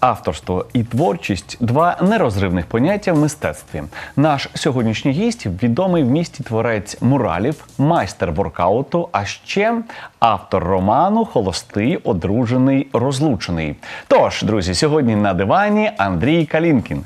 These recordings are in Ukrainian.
Авторство і творчість два нерозривних поняття в мистецтві. Наш сьогоднішній гість відомий в місті творець муралів, майстер воркауту, а ще автор роману Холостий, одружений, розлучений. Тож, друзі, сьогодні на дивані Андрій Калінкін.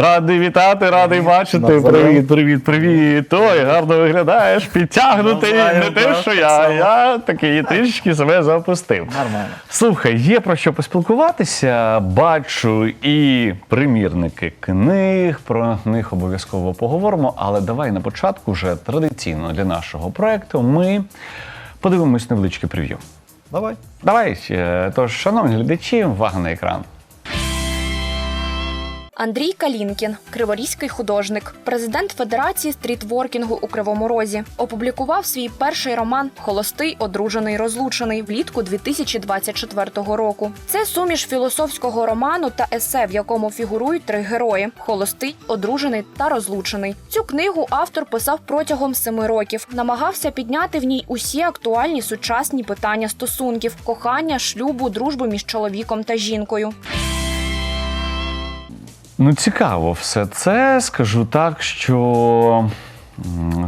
Радий вітати, радий бачити. Привіт, привіт, привіт. Ой, гарно виглядаєш, підтягнутий. Навзаєм, Не те, що я. Я такий трішки себе запустив. Нормально. Слухай, є про що поспілкуватися. Бачу і примірники книг. Про них обов'язково поговоримо. Але давай на початку вже традиційно для нашого проекту ми подивимось невеличке прев'ю. Давай. Давай, е, тож, шановні глядачі, увага на екран. Андрій Калінкін, криворізький художник, президент Федерації стрітворкінгу у Кривому Розі, опублікував свій перший роман Холостий, одружений, розлучений влітку 2024 року. Це суміш філософського роману та есе, в якому фігурують три герої: холостий, одружений та розлучений. Цю книгу автор писав протягом семи років. Намагався підняти в ній усі актуальні сучасні питання стосунків, кохання, шлюбу, дружби між чоловіком та жінкою. Ну, цікаво все це. Скажу так, що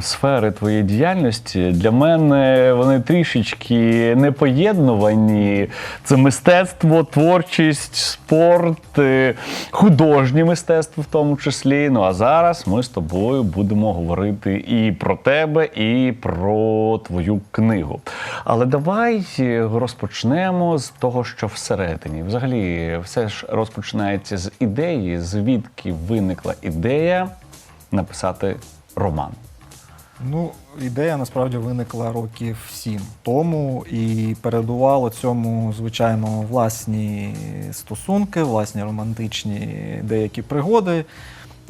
сфери твоєї діяльності для мене вони трішечки непоєднувані. Це мистецтво, творчість, спорт, е, художнє мистецтво в тому числі. Ну а зараз ми з тобою будемо говорити і про тебе, і про твою книгу. Але давай е, розпочнемо з того, що всередині. Взагалі, все ж розпочинається з ідеї, звідки виникла ідея написати роман. Ну, ідея насправді виникла років сім тому, і передувало цьому, звичайно, власні стосунки, власні романтичні деякі пригоди,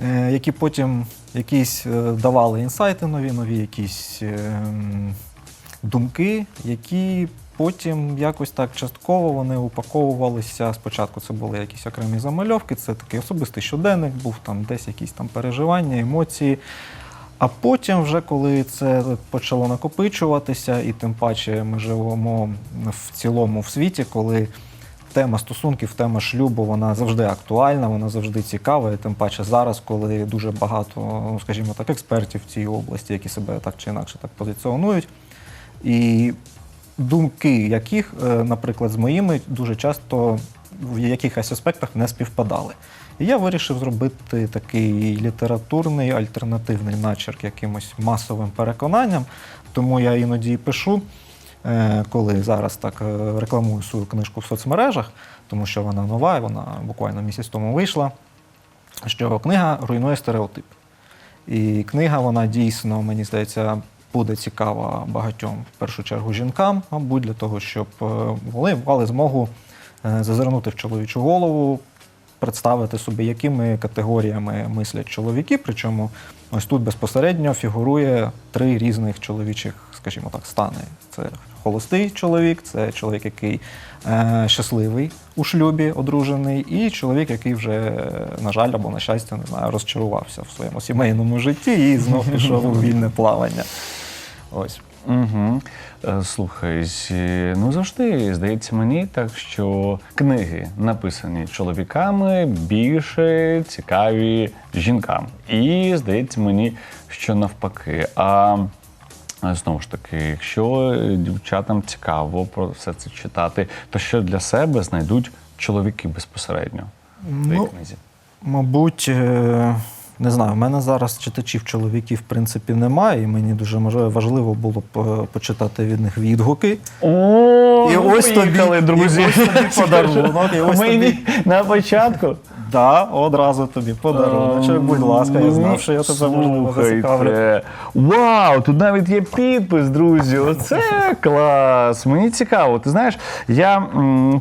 е, які потім якісь е, давали інсайти нові, нові якісь е, думки, які потім якось так частково вони упаковувалися. Спочатку це були якісь окремі замальовки, це такий особистий щоденник, був там десь якісь там переживання, емоції. А потім, вже коли це почало накопичуватися, і тим паче ми живемо в цілому в світі, коли тема стосунків, тема шлюбу, вона завжди актуальна, вона завжди цікава. І тим паче зараз, коли дуже багато, ну скажімо так, експертів в цій області, які себе так чи інакше так позиціонують. І думки яких, е, наприклад, з моїми дуже часто в якихось аспектах не співпадали. І я вирішив зробити такий літературний альтернативний начерк якимось масовим переконанням. Тому я іноді пишу, е, коли зараз так е, рекламую свою книжку в соцмережах, тому що вона нова, і вона буквально місяць тому вийшла. Що книга руйнує стереотип. І книга, вона дійсно, мені здається, буде цікава багатьом, в першу чергу, жінкам, мабуть, для того, щоб е, вони мали змогу зазирнути в чоловічу голову, представити собі, якими категоріями мислять чоловіки. Причому ось тут безпосередньо фігурує три різних чоловічих, скажімо так, стани. Це холостий чоловік, це чоловік, який е, щасливий у шлюбі, одружений, і чоловік, який вже, е, на жаль, або на щастя, не знаю, розчарувався в своєму сімейному житті і знов пішов у вільне плавання. Ось. Угу. Слухай, ну завжди здається мені так, що книги, написані чоловіками, більше цікаві жінкам. І здається мені, що навпаки. А а знову ж таки, якщо дівчатам цікаво про все це читати, то що для себе знайдуть чоловіки безпосередньо в Ну, книзі? Мабуть, е, не знаю, в мене зараз читачів чоловіків в принципі немає, і мені дуже можливо важливо було б е, почитати від них відгуки. О, І ось тобі- друзі. і ось тобі подарунок, і ось Мені тобі- на початку. Да, одразу тобі подарунок. Будь ласка, я знав, що я тебе можливо зацікавлю. Вау, тут навіть є підпис, друзі. Оце клас. Мені цікаво. Ти знаєш, я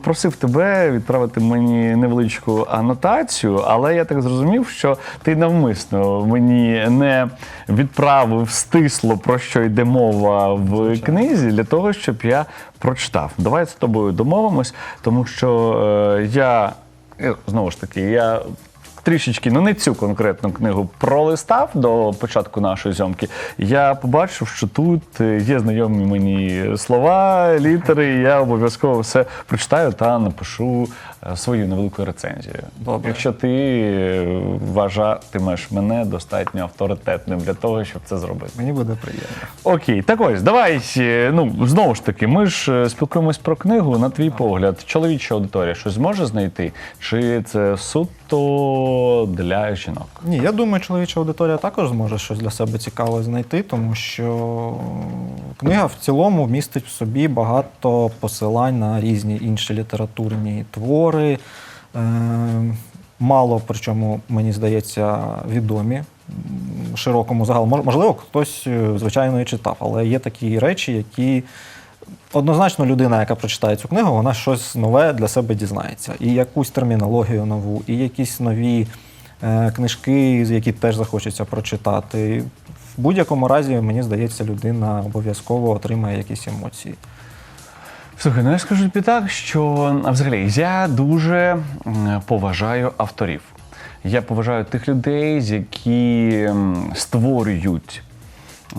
просив тебе відправити мені невеличку анотацію, але я так зрозумів, що ти навмисно мені не відправив стисло, про що йде мова в книзі, для того, щоб я прочитав. Давай з тобою домовимось, тому що е, я. Е, Знову ж таки, я трішечки, ну не цю конкретну книгу, пролистав до початку нашої зйомки, я побачив, що тут е, є знайомі мені слова, літери. і Я обов'язково все прочитаю та напишу е, свою невелику рецензію. Добре. Якщо ти е, вважатимеш мене достатньо авторитетним для того, щоб це зробити. Мені буде приємно. Окей, так ось, давай. Ну, знову ж таки, ми ж спілкуємось про книгу. На твій погляд, чоловіча аудиторія щось зможе знайти? Чи це суто для жінок? Ні, я думаю, чоловіча аудиторія також зможе щось для себе цікаве знайти, тому що книга в цілому містить в собі багато посилань на різні інші літературні твори. Е, мало, причому, мені здається, відомі широкому загалу. Можливо, хтось, е, звичайно, і читав, але є такі речі, які Однозначно, людина, яка прочитає цю книгу, вона щось нове для себе дізнається. І якусь термінологію нову, і якісь нові е, книжки, які теж захочеться прочитати. В будь-якому разі, мені здається, людина обов'язково отримає якісь емоції. Слухай, ну я скажу тобі так, що взагалі я дуже поважаю авторів. Я поважаю тих людей, які створюють.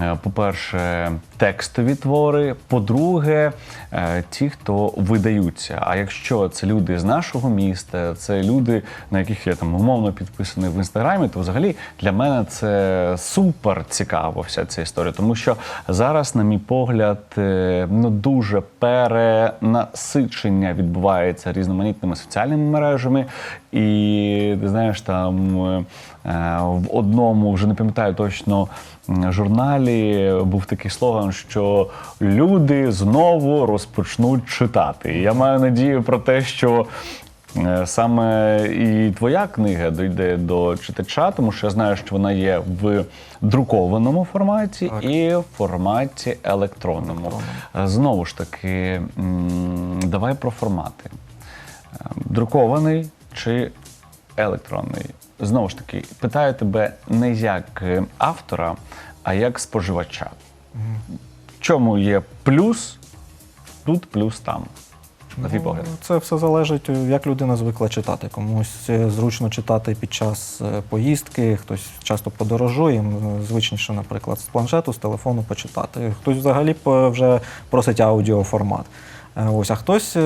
е, По-перше, текстові твори. По-друге, е, ті, хто видаються. А якщо це люди з нашого міста, це люди, на яких я там умовно підписаний в інстаграмі, то взагалі для мене це супер цікаво вся ця історія. Тому що зараз, на мій погляд, е, ну дуже перенасичення відбувається різноманітними соціальними мережами. І ти знаєш, там е, в одному вже не пам'ятаю точно журналі був такий слоган, що люди знову розпочнуть читати. І я маю надію про те, що е, саме і твоя книга дійде до читача, тому що я знаю, що вона є в друкованому форматі Так. і в форматі електронному. Е, Знову ж таки, давай про формати. Е, Друкований чи електронний? Знову ж таки, питаю тебе не як автора, а як споживача. В чому є плюс тут, плюс там? На твій погляд. Ну, Це все залежить, як людина звикла читати. Комусь е, зручно читати під час е, поїздки, хтось часто подорожує, їм е, звичніше, наприклад, з планшету, з телефону почитати. Хтось взагалі вже просить аудіоформат. Ось, а хтось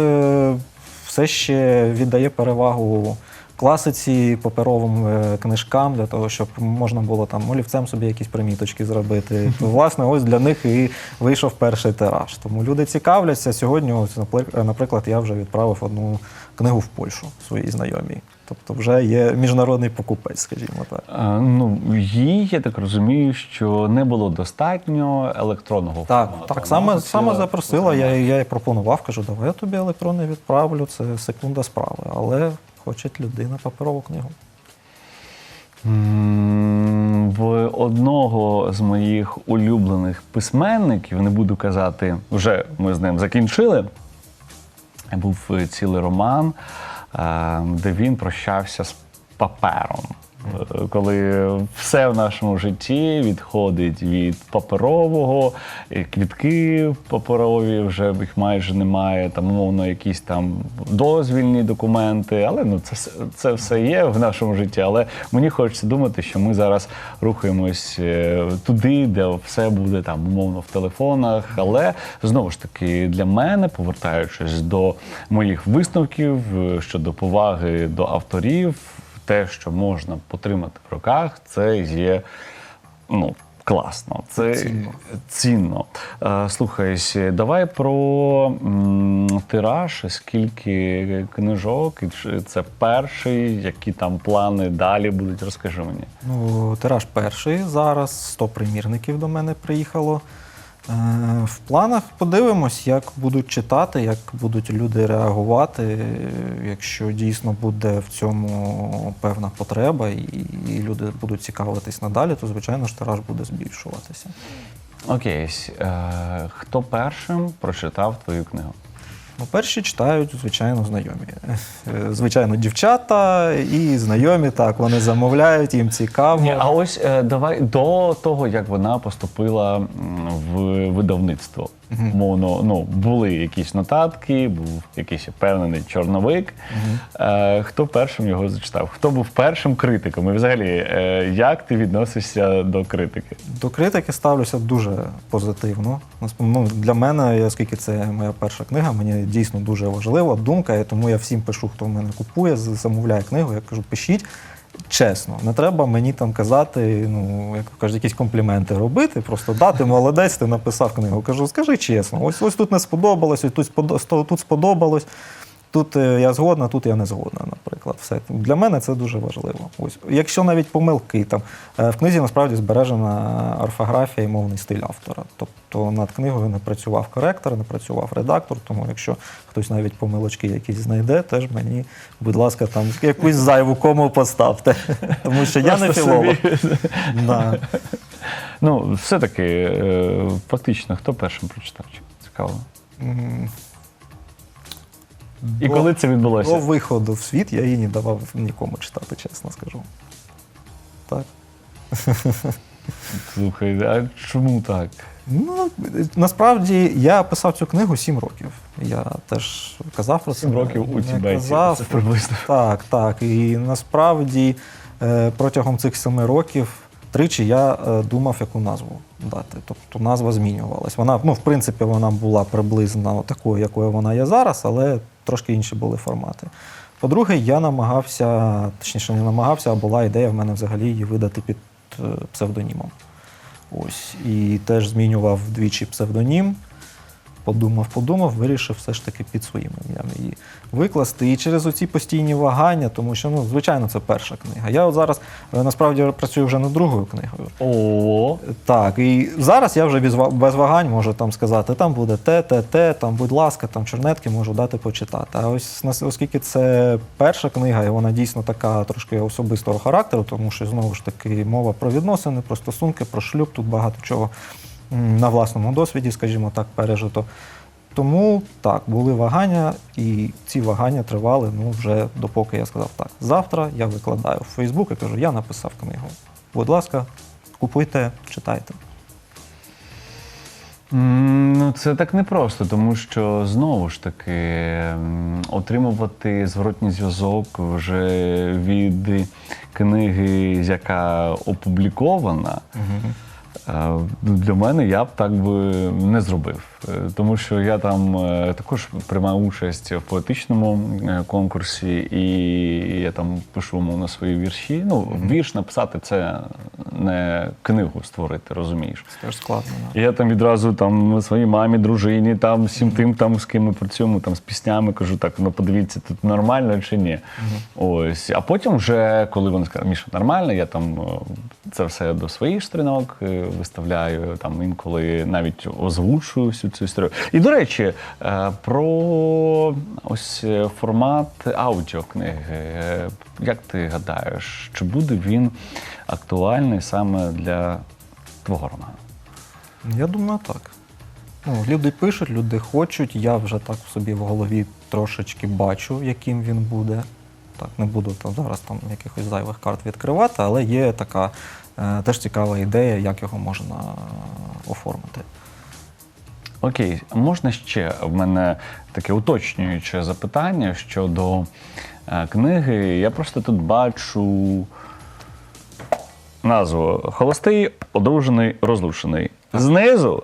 все ще віддає перевагу класиці, паперовим е, книжкам для того, щоб можна було там олівцем собі якісь приміточки зробити. Власне, ось для них і вийшов перший тираж. Тому люди цікавляться. Сьогодні, ось, е, наприклад, я вже відправив одну книгу в Польщу своїй знайомій. Тобто вже є міжнародний покупець, скажімо так. Е, Ну, їй, я так розумію, що не було достатньо електронного Так, формату. так саме, саме запросила, я, я їй пропонував, кажу, давай я тобі електронний відправлю, це секунда справи. Але хоче людина паперову книгу. В одного з моїх улюблених письменників, не буду казати, вже ми з ним закінчили. Був цілий роман, е, де він прощався з папером. Е, Коли все в нашому житті відходить від паперового, і квітки паперові вже їх майже немає, там умовно якісь там дозвільні документи, але ну це, це все є в нашому житті. Але мені хочеться думати, що ми зараз рухаємось е, туди, де все буде там умовно в телефонах. Але знову ж таки, для мене, повертаючись до моїх висновків е, щодо поваги до авторів, те, що можна потримати в руках, це є ну, класно. Це Цінно. цінно. Е, Слухай, давай про м, тираж, скільки книжок, і це перший, які там плани далі будуть, розкажи мені. Ну, тираж перший. Зараз 100 примірників до мене приїхало. Е, В планах подивимось, як будуть читати, як будуть люди реагувати. Якщо дійсно буде в цьому певна потреба і люди будуть цікавитись надалі, то звичайно ж тираж буде збільшуватися. Окей, е, хто першим прочитав твою книгу? Ну, перші читають, звичайно, знайомі. Е, Звичайно, дівчата і знайомі, так, вони замовляють, їм цікаво. Ні, а ось е, давай до того, як вона поступила в видавництво. Мовно, ну, були якісь нотатки, був якийсь певний чорновик. Е, хто першим його зачитав? Хто був першим критиком? І взагалі, е, як ти відносишся до критики? До критики ставлюся дуже позитивно. Ну, для мене, оскільки це моя перша книга, мені дійсно дуже важлива думка, і тому я всім пишу, хто в мене купує, замовляє книгу. Я кажу, пишіть. Чесно, не треба мені там казати, ну як кажуть, якісь компліменти робити. Просто дати молодець, ти написав книгу. Кажу, скажи чесно, ось ось тут не сподобалось, ось тут сподо- тут сподобалось. Тут е, я згодна, тут я не згодна, наприклад. Все. Для мене це дуже важливо. Ось. Якщо навіть помилки, там, е, в книзі насправді збережена орфографія і мовний стиль автора. Тобто над книгою не працював коректор, не працював редактор, тому якщо хтось навіть помилочки якісь знайде, теж мені, будь ласка, там якусь зайву кому поставте. Тому що я не філолог. Да. Ну, все-таки, е, фактично, хто першим прочитав? Цікаво. І до- коли це відбулося? До виходу в світ я її не давав нікому читати, чесно скажу. Так. Слухай, а чому так? Ну, насправді я писав цю книгу сім років. Я теж казав про це. Сім років у Тібеті. Це приблизно. Так, так. І насправді е, протягом цих семи років тричі я е, думав, яку назву дати. Тобто назва змінювалась. Вона, ну, в принципі, вона була приблизно такою, якою вона є зараз, але трошки інші були формати. По-друге, я намагався, точніше, не намагався, а була ідея в мене взагалі її видати під е, псевдонімом. Ось. І теж змінював двічі псевдонім. Подумав, подумав, вирішив все ж таки під своїм ім'ям її викласти. І через оці постійні вагання, тому що, ну, звичайно, це перша книга. Я от зараз е, насправді працюю вже над другою книгою. О, Так, і зараз я вже без, без вагань можу там сказати, там буде те, те, те, там, будь ласка, там чорнетки можу дати почитати. А ось оскільки це перша книга, і вона дійсно така трошки особистого характеру, тому що знову ж таки мова про відносини, про стосунки, про шлюб, тут багато чого на власному досвіді, скажімо так, пережито. Тому так, були вагання, і ці вагання тривали ну, вже допоки я сказав так. Завтра я викладаю в Фейсбук і кажу, я написав книгу. Будь ласка, купуйте, читайте. Ну, це так непросто, тому що знову ж таки отримувати зворотній зв'язок вже від книги, яка опублікована. е, Для мене я б так би не зробив, Е, тому що я там е, також приймаю участь в поетичному е, конкурсі, і я там пишу мовно свої вірші. Ну, вірш написати це не книгу створити, розумієш. Це теж складно. да. Я там відразу там своїй мамі, дружині, там всім тим, там з ким ми працюємо, там з піснями кажу, так ну подивіться, тут нормально чи ні. Ось. А потім, вже коли вони скажуть, Міша, нормально, я там це все до своїх сторінок е, виставляю, там інколи навіть озвучую всю цю історію. І до речі, е, про ось формат аудіокниги. Як ти гадаєш, чи буде він актуальний саме для твого роману? Я думаю, так. Ну, люди пишуть, люди хочуть. Я вже так собі в голові трошечки бачу, яким він буде. Так, не буду там зараз там якихось зайвих карт відкривати, але є така теж цікава ідея, як його можна е, оформити. Окей, можна ще в мене таке уточнююче запитання щодо е, книги. Я просто тут бачу назву Холостий, одружений, розлучений. Знизу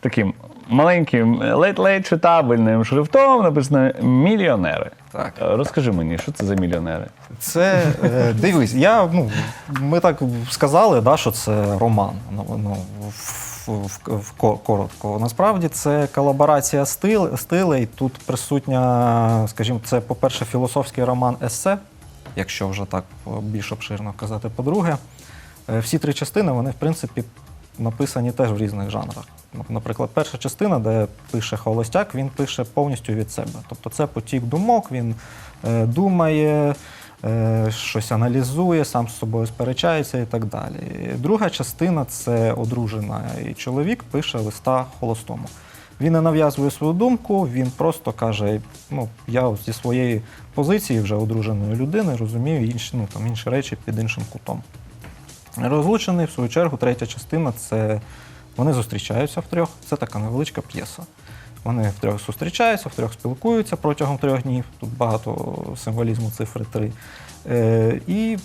таким маленьким ледь-ледь читабельним шрифтом написано мільйонери. Так. Е, Розкажи мені, що це за мільйонери? Це е, дивись, я ну ми так сказали, да, що це роман. Ну, ну в, в, в коротко. Насправді це колаборація стил, стилей. Тут присутня, скажімо, це, по-перше, філософський роман есе, якщо вже так більш обширно казати. По-друге, е, всі три частини, вони, в принципі, написані теж в різних жанрах. Наприклад, перша частина, де пише холостяк, він пише повністю від себе. Тобто це потік думок, він е, думає, е, щось аналізує, сам з собою сперечається і так далі. Друга частина це одружена і чоловік пише листа холостому. Він не нав'язує свою думку, він просто каже: ну, я зі своєї позиції вже одруженої людини розумію інші, ну, там, інші речі під іншим кутом. Розлучений, в свою чергу, третя частина це вони зустрічаються втрьох. Це така невеличка п'єса. Вони втрьох зустрічаються, втрьох спілкуються протягом трьох днів. Тут багато символізму цифри три. Е, і,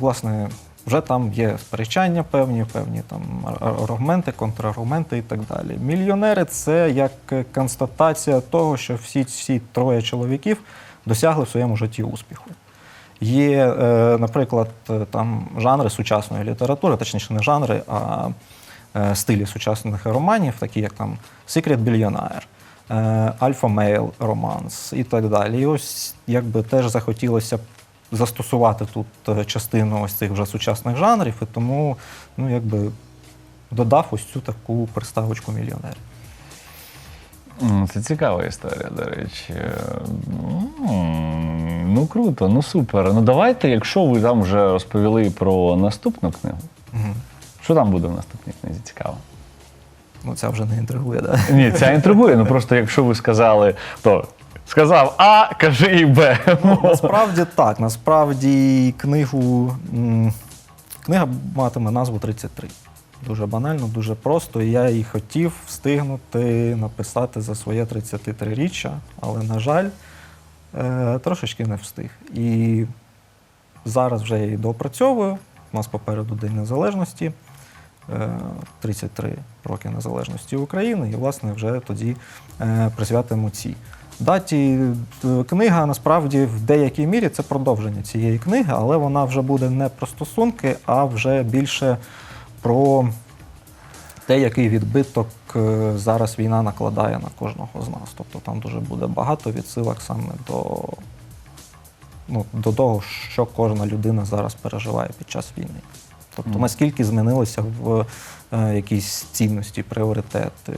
власне, вже там є сперечання певні, певні там аргументи, контраргументи і так далі. Мільйонери це як констатація того, що всі всі троє чоловіків досягли в своєму житті успіху. Є, е, наприклад, е, там жанри сучасної літератури, точніше, не жанри, а е, стилі сучасних романів, такі як там Secret Billionaire, Alpha Male романс і так далі. І ось якби теж захотілося застосувати тут частину ось цих вже сучасних жанрів, і тому ну, якби додав ось цю таку приставочку мільйонерів. Це цікава історія, до речі. Ну круто, ну супер. Ну давайте, якщо ви там вже розповіли про наступну книгу, Мгм. що там буде в наступній книзі? Цікаво. Ну, це вже не інтригує, да? Ні, це інтригує. Ну просто якщо ви сказали, то сказав А, кажи і Б. Насправді так. Насправді книгу, м, книга матиме назву 33. Дуже банально, дуже просто. І я її хотів встигнути написати за своє 33-річчя, але, на жаль, е, трошечки не встиг. І зараз вже я її доопрацьовую. У нас попереду День Незалежності, е, 33 роки незалежності України, і, власне, вже тоді е, присвятимо цій. Даті е, книга насправді в деякій мірі це продовження цієї книги, але вона вже буде не про стосунки, а вже більше про те, який відбиток е, зараз війна накладає на кожного з нас. Тобто там дуже буде багато відсилок саме до, ну, до того, що кожна людина зараз переживає під час війни. Тобто, наскільки змінилися в е, якісь цінності, пріоритети.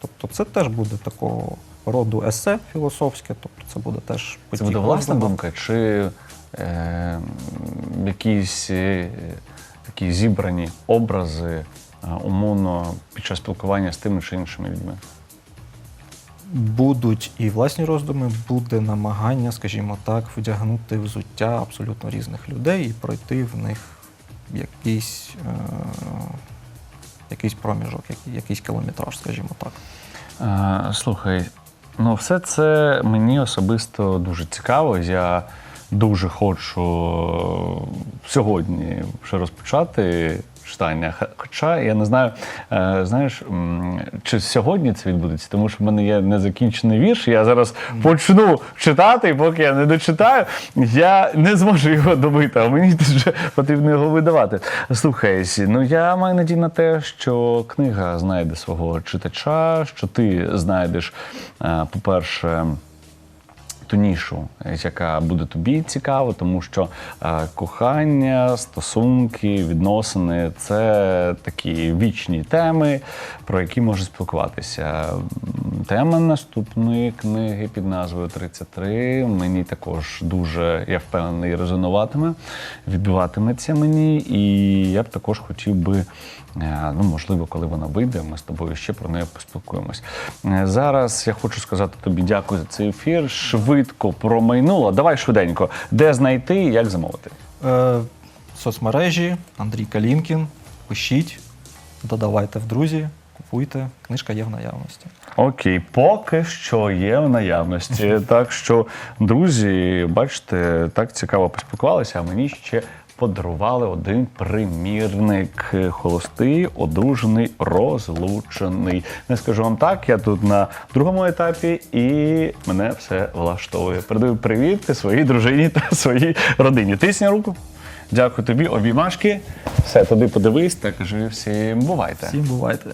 Тобто, це теж буде такого роду есе філософське, тобто це буде теж Це потік буде власна думка, чи е, якісь е, такі зібрані образи умовно під час спілкування з тими чи іншими людьми? Будуть і власні роздуми, буде намагання, скажімо так, вдягнути взуття абсолютно різних людей і пройти в них якийсь, е, якийсь проміжок, якийсь кілометраж, скажімо так. Е, Слухай, ну все це мені особисто дуже цікаво. Я дуже хочу сьогодні вже розпочати читання. Хоча я не знаю, е, знаєш, чи сьогодні це відбудеться, тому що в мене є незакінчений вірш. Я зараз почну читати, і поки я не дочитаю, я не зможу його добити, а мені вже потрібно його видавати. Слухай, ну я маю надію на те, що книга знайде свого читача, що ти знайдеш, е, по-перше, ту нішу, яка буде тобі цікава, тому що е, кохання, стосунки, відносини це такі вічні теми, про які можна спілкуватися. Тема наступної книги під назвою 33 мені також дуже, я впевнений, резонуватиме, відбиватиметься мені, і я б також хотів би. Е, Ну, можливо, коли вона вийде, ми з тобою ще про неї поспілкуємось. Е, Зараз я хочу сказати тобі дякую за цей ефір. Швидко промайнуло. Давай швиденько. Де знайти, як замовити? Е, соцмережі Андрій Калінкін. Пишіть, додавайте в друзі, купуйте. Книжка є в наявності. Окей, поки що є в наявності. Так що, друзі, бачите, так цікаво поспілкувалися, а мені ще подарували один примірник. Холостий, одружений, розлучений. Не скажу вам так, я тут на другому етапі і мене все влаштовує. Передаю привіт своїй дружині та своїй родині. Тисні руку. Дякую тобі, обіймашки. Все, туди подивись та кажи всім бувайте. Всім бувайте.